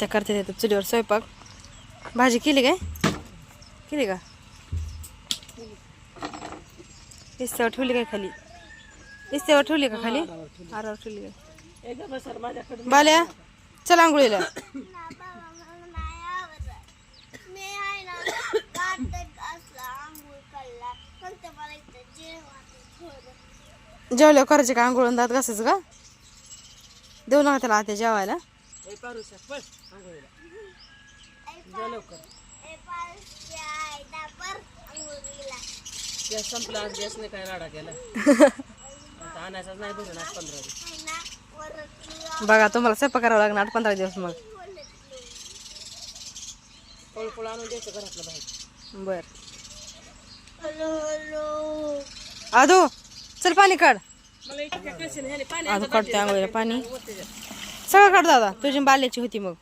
त्या करते येतात चुलीवर स्वयंपाक. भाजी केली काय? केली का? इस्त्यावर ठेवली काय खाली? इस्त्यावर ठेवली का खाली? आरावर ठेवली काय? बाल्या चल आंघोळीला. जेवल्यावर करायचे का? आंघोळून दात घासायचं का? देऊ नका त्याला आता जेवायला. पारुषा आंघोळीला. जा लवकर. गॅस संपला आज गॅसने काय राडा केला? आता आणायचाच नाही भरून आज पंधरा दिवस. आहे ना वरती बघा तुम्हाला स्वयंपाक करावं लागणार आठ पंधरा दिवस मग. पळपळ आणून द्यायचं घरातलं बाहेर. बर. Hello hello. आदो चल पाणी काढ. मला इतक्या ह्याने पाणी आदू काढते आंघोळीला पाणी. वरती जा. सगळं काढ दादा. तुझी बाल्याची होती मग.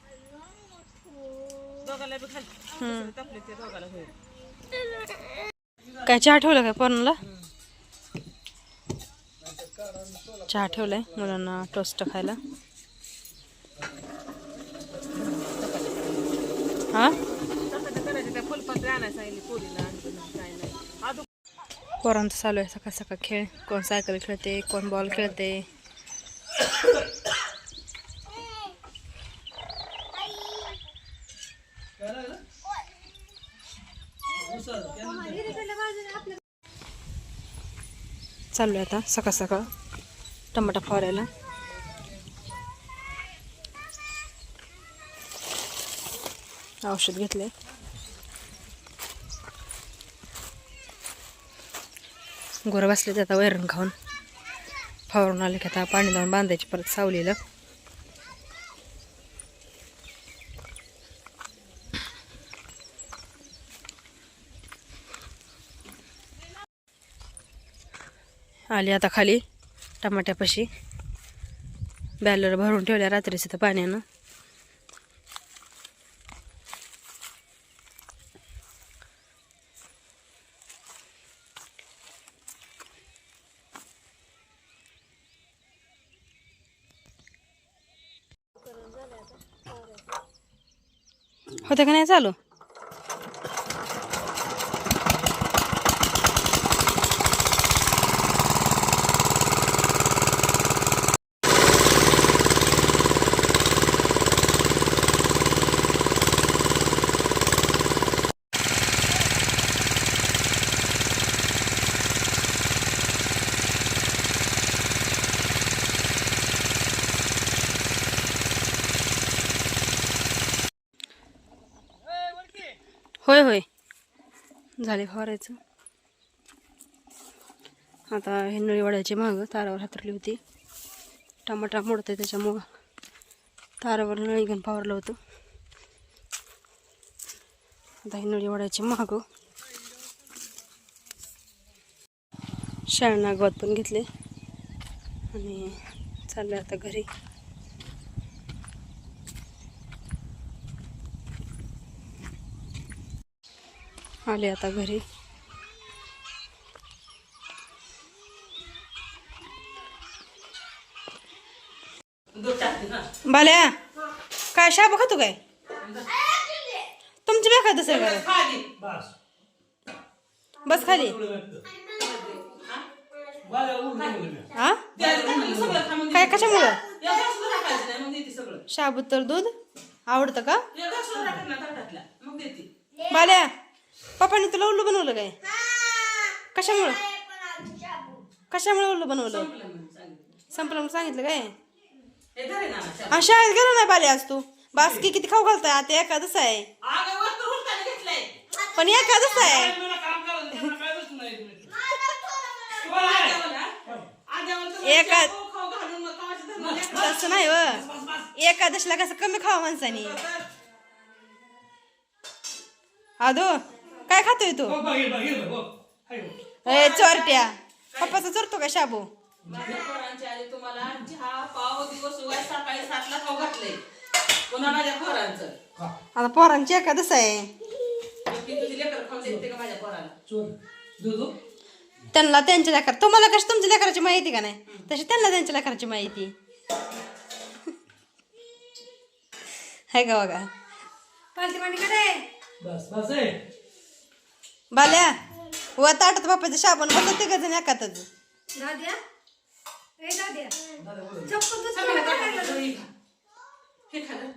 काय चहा ठेवला काय पोरांना? चहा ठेवलाय मुलांना टोस्ट खायला. हा? पोरांचं चालू आहे सकाळ सकाळ खेळ. कोण सायकल खेळते कोण बॉल खेळते. चालू आहे आता सकाळ सकाळ टमाटा फवारायला औषध घेतले गोरं बसले आता वैरण खाऊन. फवारून आले की आता पाणी लावून बांधायची परत सावलीला. आली आता खाली टमाट्यापाशी. बॅलर भरून ठेवल्या रात्रीचं तर पाण्यानं. होतं का नाही चालू? होय होय. झाले फवारायचं. आता हे नळी वाड्याची मागं तारावर हातरली होती. टमाटा मोडते त्याच्यामुळं तारावर नळी घेऊन फवारलं होतं. आता हे नळी वाड्याची मागं. शाळा नागवात पण घेतले. आणि चाललं आता घरी. आले आता घरी. बाल्या काय शाबू खातो काय? तुमची बी खात असेल बस खाली. हा? काय कशामुळं? या घासून टाकायचं नाही मग देते सगळं शाबू तर दूध आवडतं का बाल्या पप्पाने तुला उल्लू बनवलं काय? कशामुळं? कशामुळे उल्लू बनवलं? संपलं म्हणून सांगितलं काय? हे शाळेत गेलो नाही बाले आज तू. बासकी किती खाऊ घालताय? आता एखादच आहे. पण एखादच आहे. एका तसं नाही व. एकादशीला कसं कमी खावा माणसानी. आदो. काय खातोय तू? ए चोरट्या. पप्पाचा चोरतो का शाबू? माझ्या पोरांच्या आधी तुम्हाला चहा पाव दिवस उगाच सकाळी सातला खाऊ घातलंय पुन्हा माझ्या पोरांचं. आता पोरांची एकादश आहे. मी तुझी लेकर खाऊन देते का माझ्या पोराला? त्यांना त्यांच्या लेकर तुम्हाला कशी तुमच्या लेकराची माहिती का नाही? तशी त्यांना त्यांच्या लेकराची माहिती. हाय का बघा? पालती पाणी कडे बस बस आहे बाल्या व ताटात बापाचं साबण बसत ते जण एकातच. हे खाल्लं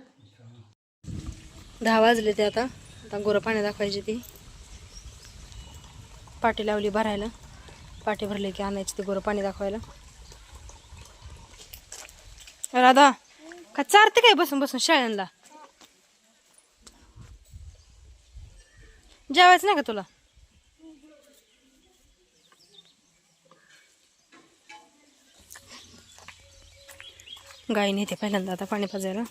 दहा वाजले ते आता. आता गोरं पाणी दाखवायची ती. पाटी लावली भरायला. पाटी भरले की आणायची ते गोरं पाणी दाखवायला. राधा का चारते काय बसून बसून शाळेला जेवायचं नाही का तुला? गाई नेते पहिल्यांदा आता पाणी पाजायला.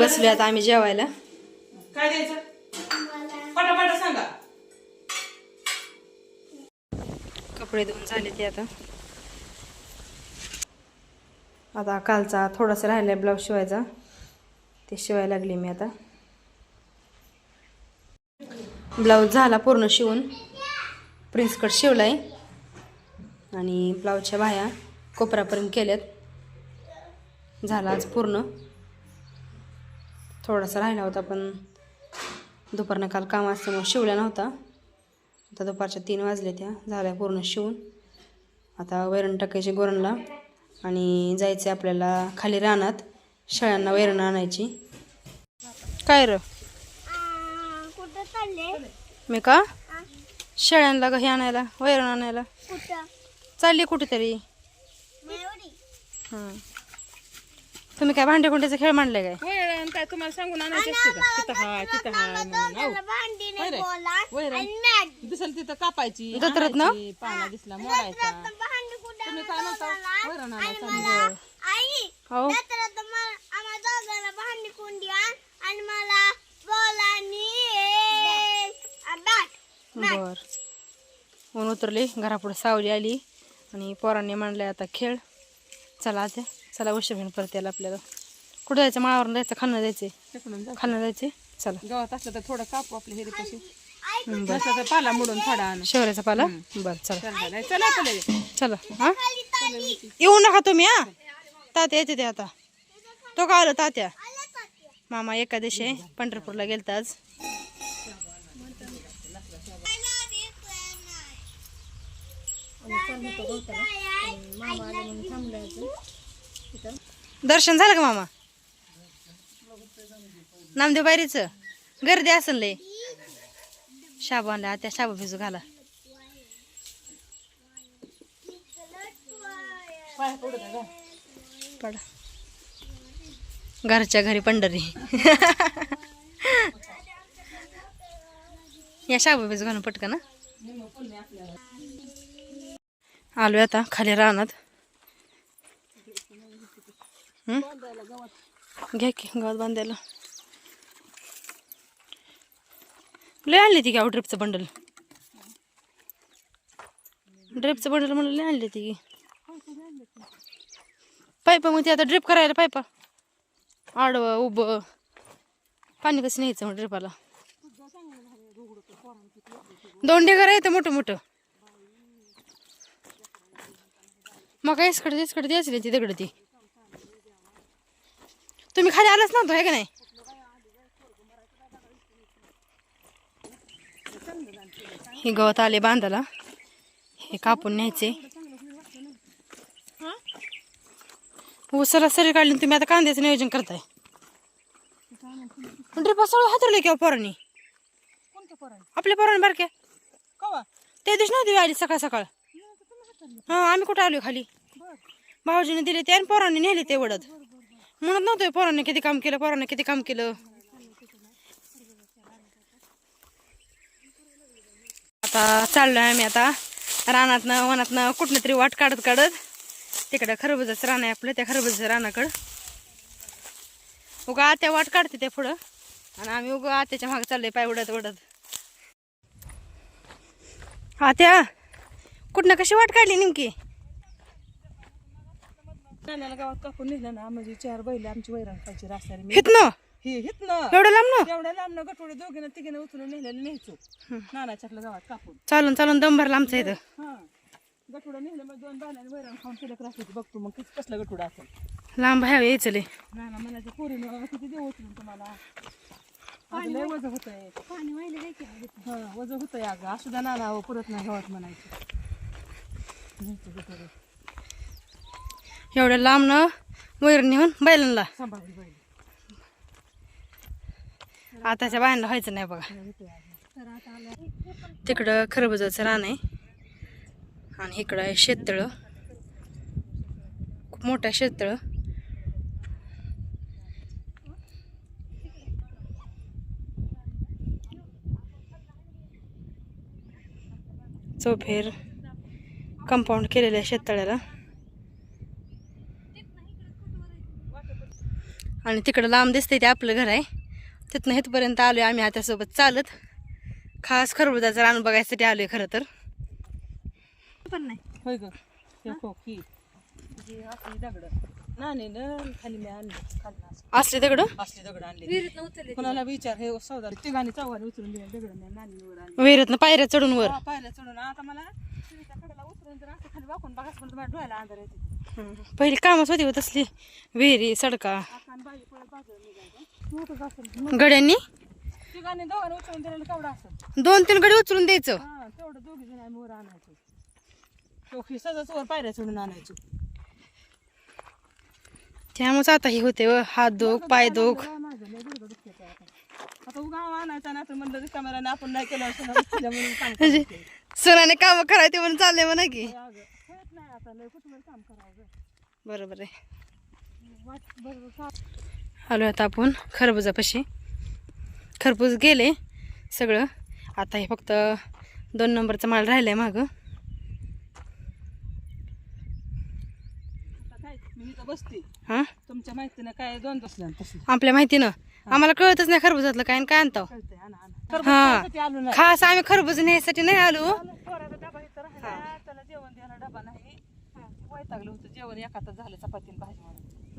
बसले आता आम्ही जेवायला. काय द्यायचं? पटापटा सांगा. कपडे धुवून झाले ते आता. आता कालचा थोडासा राहिलाय ब्लाऊज शिवायचा. ते शिवायला लागली मी आता. ब्लाऊज झाला पूर्ण शिवून. प्रिन्स कट शिवला आहे आणि ब्लाऊजच्या बाह्या कोपरापर्यंत केल्यात. झाला आज पूर्ण. थोडासा राहिला होता पण दुपारनं काल काम असल्यामुळे शिवला नव्हता. आता दुपारच्या तीन वाजले त्या. झाल्या पूर्ण शिवून. आता वैरण टाकायची गोरणला. आणि जायचं आपल्याला खाली रानात. शेळ्यांना वैरण आणायची. काय र? मी का? शेळ्यांना ग हे आणायला? वैरण आणायला? कुठं? चालली कुठेतरी. हं. तुम्ही काय भांडे कुंड्याचा खेळ मांडलाय काय? वैरण काय तुम्हाला सांगून आणायची असते का तिथं. हाय तिथं म्हणून. दिसल तिथं कापायची जत्रेत ना? पाला दिसला मोडायचा. तुम्ही काय म्हणता? वैरण आणि आणायचं मला आई हो. आणि मला बोलानी बॅट बर. ऊन उतरली घरापुढे सावली आली आणि पोरांनी मांडलाय आता खेळ. चला आता चला घेऊन परत यायला आपल्याला. कुठं जायचं? माळावरून जायचं? खाणं जायचे. खाणं जायचे? चला. गावात असलं तर थोडं कापू आपल्या कशी हं, बरं. पाला मोडून थोडा आण. शेवऱ्याचा पाला? बरं चला चला. चला हा? येऊ नका तुम्ही हा? तात्या येते ते आता. तो का आलो तात्या? मामा एकादशी आहे पंढरपूरला गेलता आज. दर्शन झालं का मामा? नामदेव बायरीचं गर्दी असेल लय. शाबू आणला त्या शाबू भिजू घाला. पडा. घरच्या घरी पंढरी. या शाबू भिजू घालून पटकन आलो आता खाली रानात. घे घ्या की गवत बांधायला. लय आणली ती की ड्रिपचं बंडल ड्रिपचं बंडल म्हणलं लय आणली ती की. पाईपा मग ती आता ड्रिप करायला पायपा. आडवं उभं. पाणी कसं न्यायचं मग ड्रिपाला दोन ढेगर येतं मोठं मोठं मग काय इसकडे इसकडे द्यायची ती ती तुम्ही खाली आलाच नव्हतं आहे का नाही? हे गवत आले बांधाला. हे कापून न्यायचे. उसाला सरी काढली तुम्ही आता कांद्याचं नियोजन करताय. ड्रिपा सगळं हातरलं किंवा पोरांनी? आपल्या पोरांनी बारक्या त्या दिवशी नव्हती आली सकाळ सकाळ. हा आम्ही कुठं आलो खाली? भाऊजीने दिले ते आणि पोरांनी नेले ते वडत म्हणत नव्हतं पोरांनी किती काम केलं पोरांनी किती काम केलं. आता चाललोय आम्ही आता. रानातनं वनातनं कुठनं तरी वाट काढत काढत. तिकडं खरबुजाचं रान आहे आपलं त्या खरबुजाचं रानाकडं. उगा आत्या वाट काढते त्या पुढं. आणि आम्ही उगा आत्याच्या मागे चाललोय पाय उडत उडत. आत्या कुठनं कशी वाट काढली नेमकी? नाण्याला गावात कापून नेलं ना म्हणजे चार बैल आमची वैरण खायची रास्त्याने मी हितनं हे हितनं एवढं लांब ना? तेवढ्या लांबनं गटोडे दोघीनं तिघीनं उचलून नेलेलं न्यायचो. गावात कापून. चालून चालून दम भरला आमचा इथं. हा. गटोडं नेलं मग दोन बाणाने वैरण खाऊन बघतो मग किती कसलं गटोडं असेल. लांब ह्यावे यायचं लय नाना म्हणायचं पोरीनं किती देऊ उचलून तुम्हाला? लय वजन होतंय. पाणी वाहिलं काय की हा वजन होतंय अगं. असू द्या नाना अहो, पुरत नाही गावात म्हणायचं. न्यायचं गटोडं एवढ्या लांब ना वैर नेऊन बैलांना. आताच्या बायांना व्हायचं नाही बघा. तिकडं खरबुजाचं रान आहे. आणि इकडं आहे शेततळं. खूप मोठं शेततळं. चौफेर कंपाऊंड केलेलं आहे शेततळ्याला. आणि तिकडं लांब दिसतंय ते आपलं घर आहे. तिथनं इथपर्यंत आलोय आम्ही आत्यासोबत चालत. खास खरबुजाचं रान बघायसाठी आलोय खरं तर. पण नाही. होय ग. खो की. जी असली दगड. असले दगड? असली दगड आणली. कोणाला विचार हे सौदा तिघांनी चौघांनी उचलून दिले दगड नानीवर आणली. विहिरीतनं पायऱ्या चढून वर. पाहिलं चढून. आता मला खाली वाकून तुम्हाला डोळ्याला येते पहिली कामच होती तसली. विहिरी सडका. बाई पळत बाजूला असेल गड्यांनी? तिघांनी दोघांनी उचलून दिलेलं केवढं असेल दोन तीन गडी उचलून द्यायचं. हा तेवढं दोघी जण आम्ही वर आणायचो वर पायऱ्या चढून आणायचो त्यामुळेच आता हे होते व हात दुख पाय दुख. माझं लय आता आता उगा आणायचा ना तर म्हणलं रिकाम्याला आपण नाही केलं असं म्हणून काम म्हणजे सुनाने काम करायचे म्हणून चालले म्हणा की. अगं. होत नाही आता लय काम करावं गं. बरोबर आहे. वाट बरोबर का? आलो आता आपण खरबुजापाशी. खरबूज गेले सगळं. आता हे फक्त दोन नंबरचा माल राहिलाय मागं. आता काय मी इथं बसते. हां? तुमच्या माहितीनं काय दोन बसल्या तशी आपल्या माहितीनं? आम्हाला कळतच नाही खरबुजातलं काय आणि काय आणतो तर हा. आलो खास आम्ही खरबूज न्यायसाठी नाही आलो. आलो,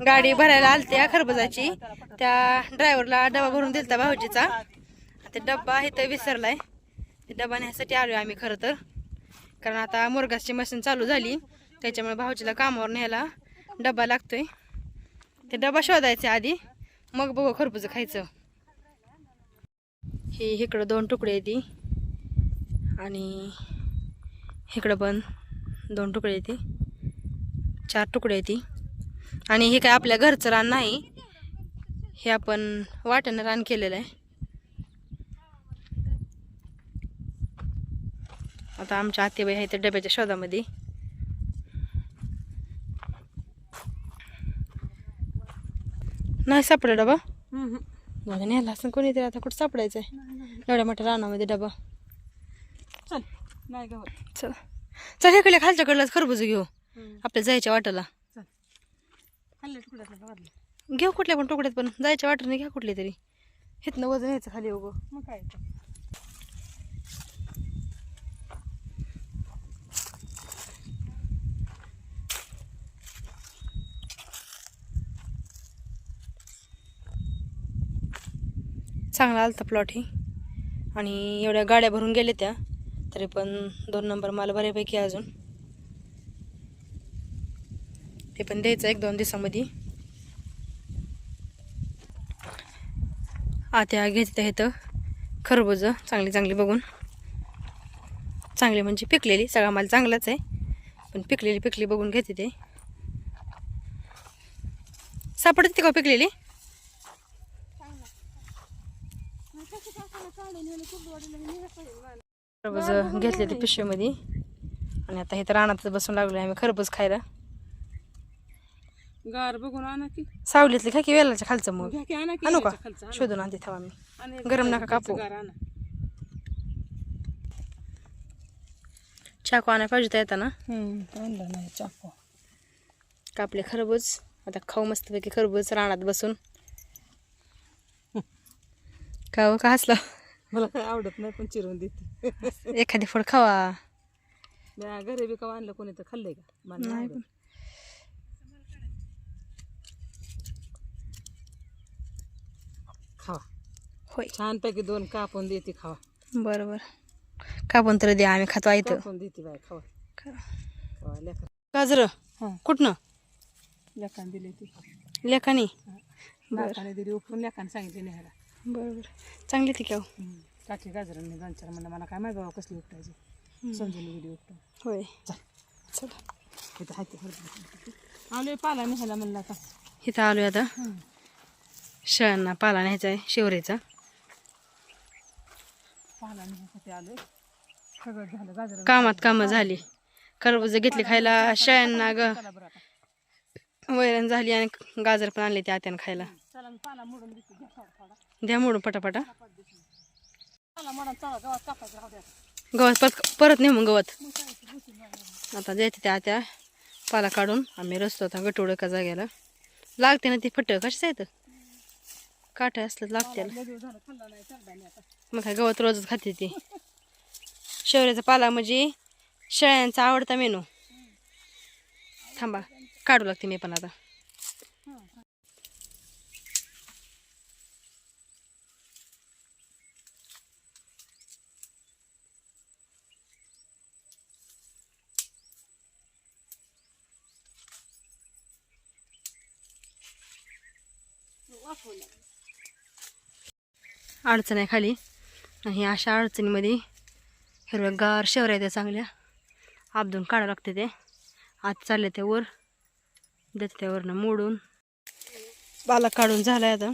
गाडी भरायला आलत्या खरबुजाची. त्या ड्रायव्हरला डबा भरून दिलता भाऊजीचा. ते डब्बा इथं विसरलाय. ते डबा न्यायसाठी आलोय आम्ही खरं तर. कारण आता मुरगासची मशीन चालू झाली. त्याच्यामुळे भाऊजीला कामावर न्यायला डबा लागतोय. ते डबा शोधायचे आधी. मग बघू खरबूज खायचं. हे इकडं दोन तुकडे येते. आणि इकडं पण दोन तुकडे येते. चार तुकडे येते. आणि हे काय आपल्या घरचं रान नाही. हे आपण वाट्यानं रान केलेलं आहे. आता आमच्या आतेबाई आहे त्या डब्याच्या शोधामध्ये. नाही सापडला डबा? माझ्या नेला असं कोणीतरी आता कुठं सापडायचं आहे एवढ्या मोठ्या रानामध्ये डबा. चल नाही गं चल. चल इकडे खालच्या कडलाच खरबूज घेऊ. आपल्या जायच्या वाटाला. चल. घेऊ कुठल्या पण तुकड्यात पण. जायच्या वाटेने घ्या कुठली तरी. हिथनं वजन यायचं खाली उगं. मग काय? चांगला आलता प्लॉट ही. आणि एवढ्या गाड्या भरून गेल्या त्या तरी पण दोन नंबर मला बऱ्यापैकी अजून. ते पण द्यायचं एक दोन दिवसामध्ये. आत्या घेते तर खरबूज चांगली चांगली बघून. चांगली म्हणजे पिकलेली सगळा माल चांगलाच आहे. पण पिकलेली पिकली बघून घेते ते. सापडते का पिकलेली? खरबूज घेतले ते पिशवीमध्ये. आणि आता इथं रानातच बसून लागलो आम्ही खरबूज खायला. गार बघून आणा की. सावलीतले खा की वेलाच्या खालचं मग. घ्या की आणा की आणू का? याच्या खालचं, आणा. शोधून आणते थांबा मी. आणि गरम नका कापू. गार आणा. चाकू आणायला पाहिजे होता येताना. आणला नाही चाकू. कापले खरबूज आता खाऊ मस्तपैकी खरबूज रानात बसून. का हो, का हसला? मला काय आवडत नाही पण चिरून देते. एखादी फळ खावा. नाही, घरी बी कवा आणलं कोणी तर खाल्लंय का? मला नाही आवडत. खावा. होय. छानपैकी दोन कापून देते खावा. बरं बरं कापून तर द्या आम्ही खातो ऐकतो कापून देते बाय खावा. खावा लेखा गाजर? हां. कुठनं? लेखान दिली ती. लेखानी? बरं. लेखाने दिली उपरून लेखाने सांगितले न्यायला बरं बरं चांगली ती केव टाकी गाजरांनी दोन चार म्हणलं मला काय माहिती बाबा कसली उपटायची. समजून गेली उपटून होय. चला. इथं हाती आलोय पाला न्यायला म्हणलं आता. इथं आलोय आता. शेळ्यांना पाला न्यायचा आहे शिवरेचा. पाला न्यायसाठी आलोय. सगळं झालं गाजर कामात कामं झाली. खरबूज घेतली खायला शेळ्यांना ग. चला बरं आता. वैरण झाली आणि गाजर पण आणले त्या आत्यानं खायला. चला मी पाला मोडून देते. घ्या थोडा थोडा. द्या मोडून पटापटा. गावात परत नेऊ मग गवत. आता द्यायचे त्या त्या पाला काढून आम्ही रचतो आता गटोड एका जाग्याला. लागते ना ती फट कशाच येतं काटे असलं लागते नाही नाही मग काय गवत रोजच खाते ती. शेवऱ्याचा पाला म्हणजे शेळ्यांचा आवडता मेनू. थांबा काढू लागते मी पण आता. अडचण आहे खाली आणि अशा अडचणीमध्ये हिरव्यागार शेवऱ्या त्या चांगल्या. आपदून काढावं लागते ते. आत चालले ते वर. देते त्यावरनं मोडून. पाला काढून झाला आहे आता.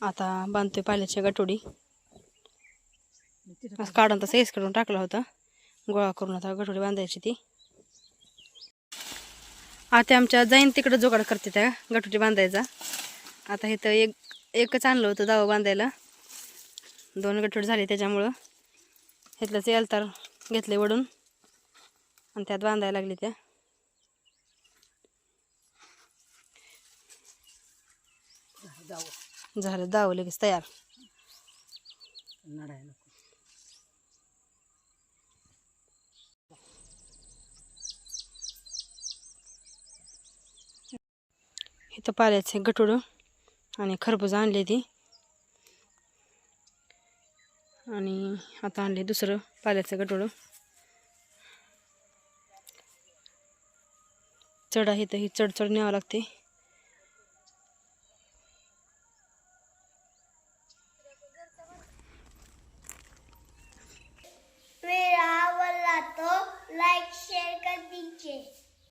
आता बांधतोय पाल्याची गटोडी असं काढून तसं एस काढून टाकला होता. गोळा करून आता गटोडी बांधायची ती. आता आमच्या जाईन तिकडं जोगाड करते त्या गटोडी बांधायचा. आता इथं एक एकच आणलं होतं दावं बांधायला. दोन गटोड झाले त्याच्यामुळं. इथलंच यालतार घेतले वडून. आणि त्यात बांधायला लागले त्या. झालं दावं लगेच तयार. इथं पाल्याचे गटोडं आणि खरबूज आणले ती. आणि आता आणले दुसरं पाल्याचं गटोडं चढ आहे तर ही चढ चढ न्यावं लागते.